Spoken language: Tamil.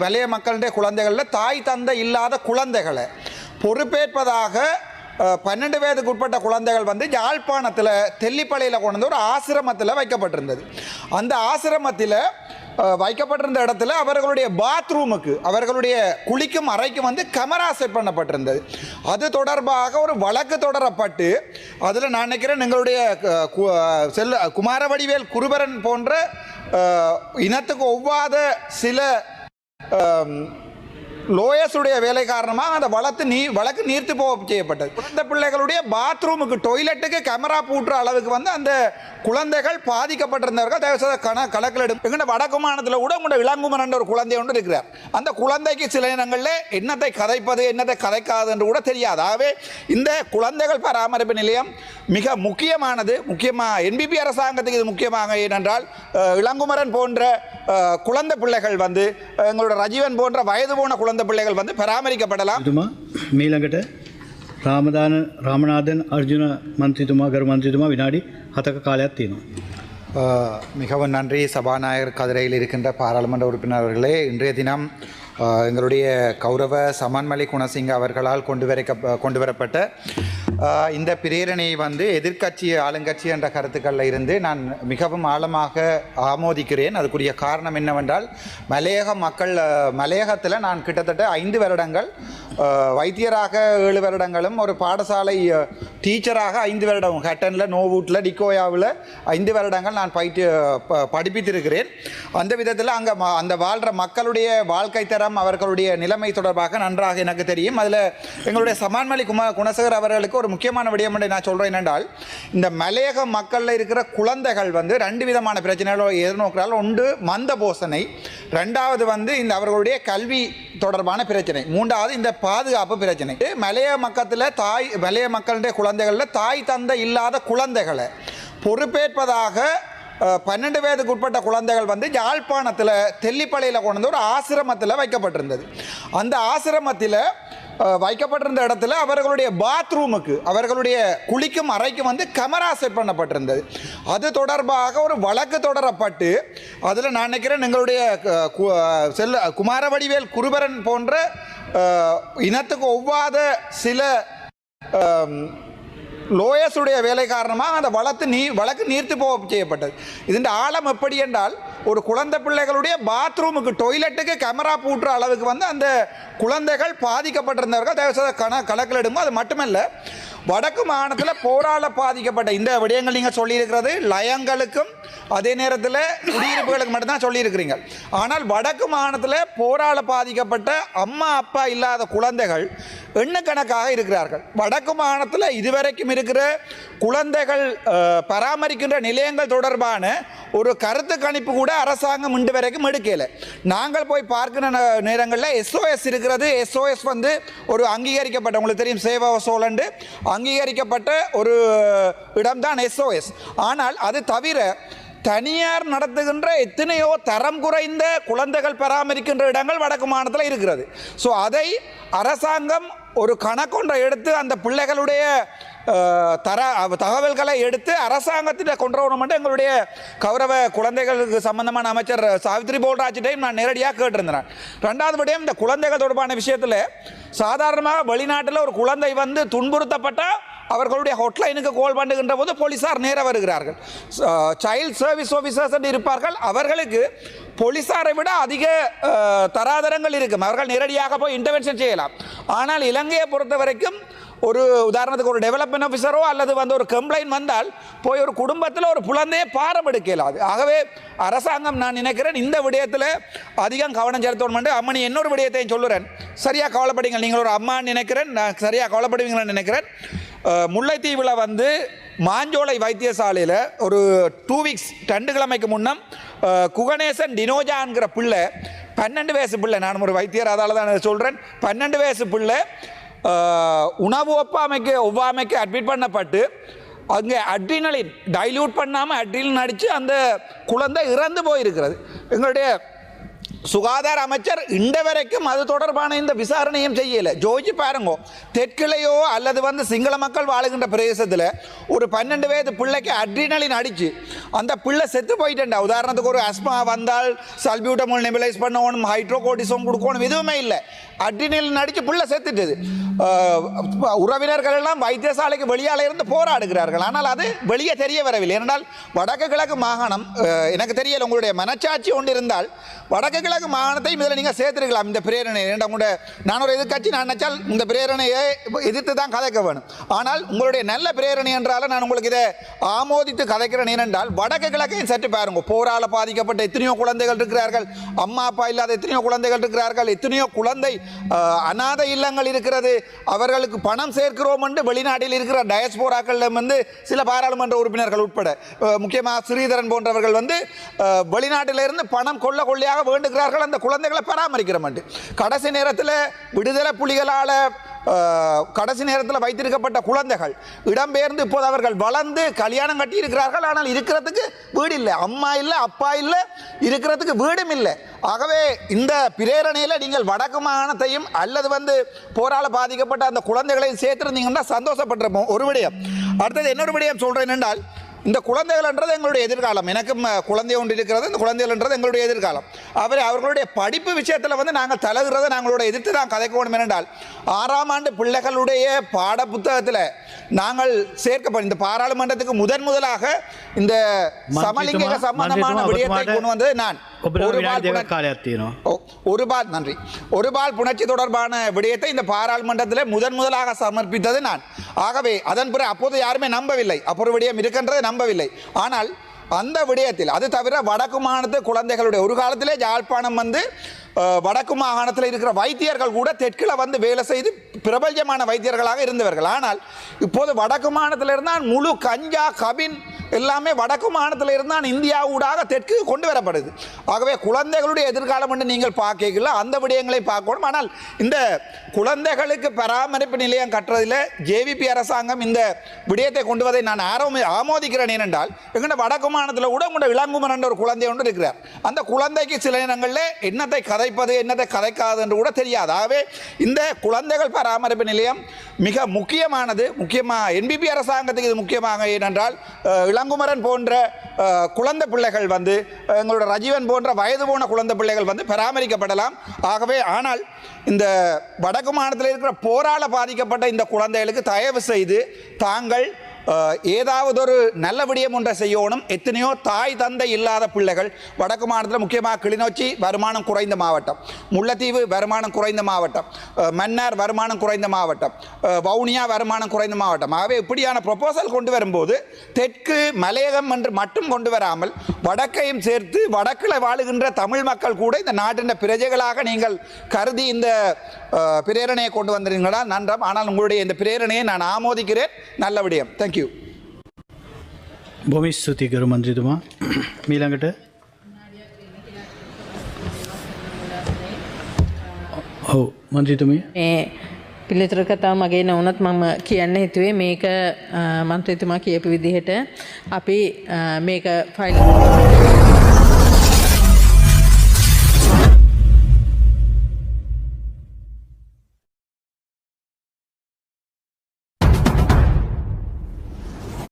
வலைய மக்களுடைய குழந்தைகளில் தாய் தந்தை இல்லாத குழந்தைகளை பொறுப்பேற்பதாக பன்னெண்டு வயதுக்கு உட்பட்ட குழந்தைகள் வந்து யாழ்ப்பாணத்தில் தெல்லிப்பளையில் கொண்டு ஒரு ஆசிரமத்தில் வைக்கப்பட்டிருந்தது. அந்த ஆசிரமத்தில் வைக்கப்பட்டிருந்த இடத்துல அவர்களுடைய பாத்ரூமுக்கு அவர்களுடைய குளிக்கும் அறைக்கும் வந்து கமரா செட் பண்ணப்பட்டிருந்தது. அது தொடர்பாக ஒரு வழக்கு தொடரப்பட்டு அதில் நான் நினைக்கிறேன் எங்களுடைய கு- செல்ல குமாரவடிவேல் குருபரன் போன்ற இனத்துக்கு ஒவ்வாத சில Um, லோயஸுடைய வேலை காரணமாக அந்த வழக்கு நீ வழக்கு நீர்த்து போக செய்யப்பட்டது. குழந்தை பிள்ளைகளுடைய பாத்ரூமுக்கு டொய்லெட்டுக்கு கேமரா பூட்டுற அளவுக்கு வந்து அந்த குழந்தைகள் பாதிக்கப்பட்டிருந்தவர்கள். தயவுசெய்து கண கணக்கில் எடுப்பு எங்கள்ட வடக்கு மாநிலத்தில் கூட உங்களோட இளங்குமரன் ஒரு குழந்தை ஒன்று இருக்கிறார். அந்த குழந்தைக்கு சில இனங்களில் என்னத்தை கதைப்பது என்னத்தை கதைக்காது என்று கூட தெரியாது. ஆகவே இந்த குழந்தைகள் பராமரிப்பு நிலையம் மிக முக்கியமானது. முக்கியமாக என்பிபி அரசாங்கத்துக்கு இது முக்கியமாக. ஏனென்றால் இளங்குமரன் போன்ற குழந்தை பிள்ளைகள் வந்து எங்களோட ரஜீவன் போன்ற வயது போன குழந்தை குழந்தை பிள்ளைகள் வந்து பராமரிக்கப்படலாம். மீளங்கிட்ட ராமதான ராமநாதன் அர்ஜுன மந்திரித்துமா கரு மந்திரித்துமா வினாடி ஹதக காலையாக தீனும் மிகவும் நன்றி சபாநாயகர் கதிரையில் இருக்கின்ற பாராளுமன்ற உறுப்பினர்களே. இன்றைய தினம் எங்களுடைய கௌரவ சமன்மலை குணசிங்க அவர்களால் கொண்டு வரைக்க கொண்டு வரப்பட்ட இந்த பிரேரணையை வந்து எதிர்க்கட்சி ஆளுங்கட்சி என்ற கருத்துக்களில் இருந்து நான் மிகவும் ஆழமாக ஆமோதிக்கிறேன். அதுக்குரிய காரணம் என்னவென்றால் மலையக மக்கள் மலையகத்தில் நான் கிட்டத்தட்ட ஐந்து வருடங்கள் வைத்தியராக ஏழு வருடங்களும் ஒரு பாடசாலை டீச்சராக ஐந்து வருடம் ஹட்டனில் நோவூட்டில் டிகோயாவில் ஐந்து வருடங்கள் நான் பயிற்று ப- படிப்பித்திருக்கிறேன். அந்த விதத்தில் அங்கே அந்த வாழ்கிற மக்களுடைய வாழ்க்கை தரம் அவர்களுடைய நிலைமை தொடர்பாக நன்றாக எனக்கு தெரியும். அதில் எங்களுடைய சமான்மலி கும குணசகர் அவர்களுக்கு ஒரு முக்கியமான விடயம் நான் சொல்கிறேன் என்னென்றால் இந்த மலையக மக்களில் இருக்கிற குழந்தைகள் வந்து ரெண்டு விதமான பிரச்சனைகளை எதிர்நோக்கிறால் ஒன்று மந்த போசனை ரெண்டாவது வந்து இந்த அவர்களுடைய கல்வி தொடர்பான பிரச்சனை. மூன்றாவது இந்த பாதுகாப்பு பிரச்சனை. மலைய மக்கத்தில் தாய் மலைய மக்களுடைய குழந்தைகளில் தாய் தந்தை இல்லாத குழந்தைகளை பொறுப்பேற்பதாக பன்னெண்டு வயதுக்கு உட்பட்ட குழந்தைகள் வந்து யாழ்ப்பாணத்தில் தெல்லிப்பளையில் கொண்டு வந்து ஒரு ஆசிரமத்தில் வைக்கப்பட்டிருந்தது. அந்த ஆசிரமத்தில் வைக்கப்பட்டிருந்த இடத்துல அவர்களுடைய பாத்ரூமுக்கு அவர்களுடைய குளிக்கும் அறைக்கு வந்து கமரா செட் பண்ணப்பட்டிருந்தது. அது தொடர்பாக ஒரு வழக்கு தொடரப்பட்டு அதில் நான் நினைக்கிறேன் எங்களுடைய செல்ல குமாரவடிவேல் குருபரன் போன்ற இனத்துக்கு ஒவ்வாத சில லோயஸுடைய வேலை காரணமாக அந்த வழக்கு நீ வழக்கு நீர்த்து போக செய்யப்பட்டது. இதன் ஆழம் எப்படி என்றால் ஒரு குழந்தை பிள்ளைகளுடைய பாத்ரூமுக்கு டொய்லெட்டுக்கு கேமரா பூட்டுற அளவுக்கு வந்து அந்த குழந்தைகள் பாதிக்கப்பட்டிருந்தவர்கள் தயவுசெய்து கண கணக்கில் எடுக்கும் அது மட்டுமல்ல வடக்கு மாகாணத்தில் போரால பாதிக்கப்பட்ட இந்த விடயங்கள் நீங்கள் சொல்லியிருக்கிறது லயங்களுக்கும் அதே நேரத்தில் குடியிருப்புகளுக்கு மட்டும்தான் சொல்லியிருக்கிறீங்க. ஆனால் வடக்கு மாகாணத்தில் போரால பாதிக்கப்பட்ட அம்மா அப்பா இல்லாத குழந்தைகள் எண்ணுக்கணக்காக இருக்கிறார்கள். வடக்கு மாகாணத்தில் இதுவரைக்கும் இருக்கிற குழந்தைகள் பராமரிக்கின்ற நிலையங்கள் தொடர்பான ஒரு கருத்து கணிப்பு கூட அரசாங்கம் இன்று வரைக்கும் எடுக்கல. நாங்கள் போய் பார்க்கிற நேரங்களில் எஸ்ஓஎஸ் இருக்கிறது. எஸ்ஓஎஸ் வந்து ஒரு அங்கீகரிக்கப்பட்ட உங்களுக்கு தெரியும் சேவா சோழண்டு. அங்கீகரிக்கப்பட்ட ஒரு இடம்தான் எஸ்ஓஎஸ் ஆனால் அது தவிர தனியார் நடத்துகின்ற எத்தனையோ தரம் குறைந்த குழந்தைகள் பராமரிக்கின்ற இடங்கள் வடக்கு மாநிலத்தில் இருக்கிறது. ஸோ அதை அரசாங்கம் ஒரு கணக்கொன்றை எடுத்து அந்த பிள்ளைகளுடைய தர தகவல்களை எடுத்து அரசாங்கத்திட்ட கொண்டு வரணும் எங்களுடைய கௌரவ குழந்தைகளுக்கு சம்பந்தமான அமைச்சர் சாவித்ரி போல்ராஜிட்டையும் நான் நேரடியாக கேட்டிருந்தேன். ரெண்டாவது விடயம் இந்த குழந்தைகள் தொடர்பான விஷயத்தில் சாதாரணமாக வெளிநாட்டில் ஒரு குழந்தை வந்து துன்புறுத்தப்பட்டால் அவர்களுடைய ஹொட்லைனுக்கு கால் பண்ணுகின்ற போது போலீஸார் நேர வருகிறார்கள். சைல்ட் சர்வீஸ் ஆஃபீஸர்ஸ் என்று இருப்பார்கள். அவர்களுக்கு போலீசாரை விட அதிக தராதரங்கள் இருக்கும். அவர்கள் நேரடியாக போய் இன்டர்வென்ஷன் செய்யலாம். ஆனால் இலங்கையை பொறுத்த வரைக்கும் ஒரு உதாரணத்துக்கு ஒரு டெவலப்மெண்ட் ஆஃபீஸரோ அல்லது வந்து ஒரு கம்ப்ளைண்ட் வந்தால் போய் ஒரு குடும்பத்தில் ஒரு குழந்தையே பாரம் எடுக்க இயலாது ஆகவே அரசாங்கம் நான் நினைக்கிறேன் இந்த விடயத்தில் அதிகம் கவனம் செலுத்தணும் அம்மனி இன்னொரு விடயத்தையும் சொல்லுறேன். சரியாக கவலைப்படுங்க நீங்கள் ஒரு அம்மான்னு நினைக்கிறேன். நான் சரியாக கவலைப்படுவீங்கன்னு நினைக்கிறேன். முல்லைத்தீவில் வந்து மாஞ்சோலை வைத்தியசாலையில் ஒரு டூ வீக்ஸ் ரெண்டு கிழமைக்கு முன்னம் குகணேசன் டினோஜாங்கிற பிள்ளை பன்னெண்டு வயசு பிள்ளை நான் ஒரு வைத்தியர் அதால் தான் சொல்கிறேன் பன்னெண்டு வயசு பிள்ளை உணவு ஒப்பாமைக்கு ஒவ்வாமைக்கு அட்மிட் பண்ணப்பட்டு அங்கே அட்ரினலின் டைல்யூட் பண்ணாமல் அட்ரினலின் அடித்து அந்த குழந்தை இறந்து போயிருக்கிறது. எங்களுடைய சுகாதார அமைச்சர் இந்த வரைக்கும் அது தொடர்பான இந்த விசாரணையும் செய்யலை. ஜோஜி பாருங்கோ. தெற்கிளையோ அல்லது வந்து சிங்கள மக்கள் வாழுகின்ற பிரதேசத்தில் ஒரு பன்னெண்டு வயது பிள்ளைக்கு அட்ரினலின் அடிச்சு அந்த பிள்ளை செத்து போயிட்டேன்டா. உதாரணத்துக்கு ஒரு அஸ்மா வந்தால் சல்பியூட்டமோல் நெபிலைஸ் பண்ணணும் ஹைட்ரோகோட்டிசோம் கொடுக்கணும் எதுவுமே இல்லை. அட்ரினலின் அடிச்சு பிள்ளை செத்துட்டது. உறவினர்கள் எல்லாம் வைத்தியசாலைக்கு வெளியால இருந்து போராடுகிறார்கள். ஆனால் அது வெளியே தெரிய வரவில்லை. ஏனென்றால் வடக்கு கிழக்கு மாகாணம் எனக்கு தெரியல உங்களுடைய மனச்சாட்சி ஒன்று இருந்தால் வடக்கு கிழக்கு மாகாணத்தையும் இதில் நீங்கள் சேர்த்துருக்கலாம். இந்த பிரேரணை உங்களுடைய நான் ஒரு எதிர்க்கட்சி நான் நினைச்சால் இந்த பிரேரணையை எதிர்த்து தான் கதைக்க வேணும். ஆனால் உங்களுடைய நல்ல பிரேரணை என்றால நான் உங்களுக்கு இதை ஆமோதித்து கதைக்கிறேன். ஏனென்றால் வடக்கு கிழக்கையும் சற்று பாருங்க. போரால் பாதிக்கப்பட்ட எத்தனையோ குழந்தைகள் இருக்கிறார்கள். அம்மா அப்பா இல்லாத எத்தனையோ குழந்தைகள் இருக்கிறார்கள். எத்தனையோ குழந்தை அநாத இல்லங்கள் இருக்கிறது. அவர்களுக்கு பணம் சேர்க்கிறோம் என்று வெளிநாட்டில் இருக்கிற டயஸ்போராக்களிடம் வந்து சில பாராளுமன்ற உறுப்பினர்கள் உட்பட முக்கியமாக ஸ்ரீதரன் போன்றவர்கள் வந்து வெளிநாட்டிலிருந்து பணம் கொள்ள கொள்ளையாக வேண்டுகிறார்கள் அந்த குழந்தைகளை பராமரிக்கிறோம் கடைசி நேரத்தில் விடுதலை புலிகளால் கடைசி நேரத்தில் வைத்திருக்கப்பட்ட குழந்தைகள் இடம்பெயர்ந்து இப்போது அவர்கள் வளர்ந்து கல்யாணம் கட்டி இருக்கிறார்கள் ஆனால் இருக்கிறதுக்கு வீடு இல்லை. அம்மா இல்லை அப்பா இல்லை இருக்கிறதுக்கு வீடும் இல்லை. ஆகவே இந்த பிரேரணையில் நீங்கள் வடக்கு மாகாணத்தையும் அல்லது வந்து போரால் பாதிக்கப்பட்ட அந்த குழந்தைகளையும் சேர்த்துருந்தீங்கன்னா சந்தோஷப்பட்டிருப்போம். ஒரு விடயம். அடுத்தது இன்னொரு விடயம் சொல்கிறேன் என்றால் இந்த குழந்தைகள்ன்றது எங்களுடைய எதிர்காலம். எனக்கும் குழந்தை ஒன்று இருக்கிறது. இந்த குழந்தைகள்ன்றது எங்களுடைய எதிர்காலம். அவர் அவர்களுடைய படிப்பு விஷயத்தில் வந்து நாங்கள் தலகிறத நாங்களோட எதிர்த்து தான் கதைக்க வேண்டும் என்றால் ஆறாம் ஆண்டு பிள்ளைகளுடைய பாட புத்தகத்தில் நாங்கள் சேர்க்கப்படும் இந்த பாராளுமன்றத்துக்கு முதன் முதலாக இந்த சமலிங்க சம்பந்தமான விடயத்தை கொண்டு வந்தது நான். ஒருபால் நன்றி. ஒருபால் புணர்ச்சி தொடர்பான விடயத்தை இந்த பாராளுமன்றத்தில் முதன் முதலாக சமர்ப்பித்தது நான். ஆகவே அதன் பிற அப்போது யாருமே நம்பவில்லை. அப்பொரு விடயம் இருக்கின்றதை நம்பவில்லை. ஆனால் அந்த விடயத்தில் அது தவிர வடக்கு மாகாணத்து குழந்தைகளுடைய ஒரு காலத்திலே யாழ்ப்பாணம் வந்து வடக்கு மாகாணத்தில் இருக்கிற வைத்தியர்கள் கூட தெற்கில் வந்து வேலை செய்து பிரபல்யமான வைத்தியர்களாக இருந்தவர்கள். ஆனால் இப்போது வடக்கு மாநிலத்தில் இருந்தால் முழு கஞ்சா கபின் எல்லாமே வடக்கு மாநிலத்தில் இருந்தால் இந்தியா ஊடாக தெற்கு கொண்டு வரப்படுது. ஆகவே குழந்தைகளுடைய எதிர்காலம் என்று நீங்கள் பார்க்கல அந்த விடயங்களை பார்க்கணும். ஆனால் இந்த குழந்தைகளுக்கு பராமரிப்பு நிலையம் கட்டுறதில் ஜேவிபி அரசாங்கம் இந்த விடயத்தை கொண்டு வதை நான் ஆரோமி ஆமோதிக்கிறேன் ஏனென்றால் எங்கள்ட வடக்கு மாநிலத்தில் கூட உங்களோட இளங்குமரன் என்ற ஒரு குழந்தை ஒன்று இருக்கிறார். அந்த குழந்தைக்கு சில நேரங்களில் என்னத்தை கதைப்பது என்னத்தை கதைக்காது என்று கூட தெரியாது. ஆகவே இந்த குழந்தைகள் பராமரிப்பு நிலையம் மிக முக்கியமானது. முக்கியமாக என்பிபி அரசாங்கத்துக்கு இது முக்கியமாக. ஏனென்றால் இளங்குமரன் போன்ற குழந்தை பிள்ளைகள் வந்து எங்களோட ரஜீவன் போன்ற வயது போன குழந்தை பிள்ளைகள் வந்து பராமரிக்கப்படலாம். ஆகவே ஆனால் இந்த வடக்கு மாநிலத்தில் இருக்கிற போரால பாதிக்கப்பட்ட இந்த குழந்தைகளுக்கு தயவு செய்து தாங்கள் ஏதாவது ஒரு நல்ல விடயம் ஒன்றை செய்யணும். எத்தனையோ தாய் தந்தை இல்லாத பிள்ளைகள் வடக்கு மாநிலத்தில் முக்கியமாக கிளிநொச்சி வருமானம் குறைந்த மாவட்டம். முல்லைத்தீவு வருமானம் குறைந்த மாவட்டம். மன்னார் வருமானம் குறைந்த மாவட்டம். வவுனியா வருமானம் குறைந்த மாவட்டம். ஆகவே இப்படியான ப்ரொபோசல் கொண்டு வரும்போது தெற்கு மலையகம் என்று மட்டும் கொண்டு வராமல் வடக்கையும் சேர்த்து வடக்கில் வாழுகின்ற தமிழ் மக்கள் கூட இந்த நாட்டின் பிரஜைகளாக நீங்கள் கருதி இந்த பிரேரணையை கொண்டு வந்திருங்களா நன்றம். ஆனால் உங்களுடைய இந்த பிரேரணையை நான் ஆமோதிக்கிறேன். நல்ல விடயம். thank you. බොම ස්තුති ගරු මන්ත්‍රීතුමා. මීළඟට ඔව් මන්ත්‍රීතුමිය. මේ පිළිතුර කතාව මගේ නොවනත් මම කියන්න හිතුවේ මේක මන්ත්‍රීතුමා කියපු විදිහට අපි මේක ෆයිල්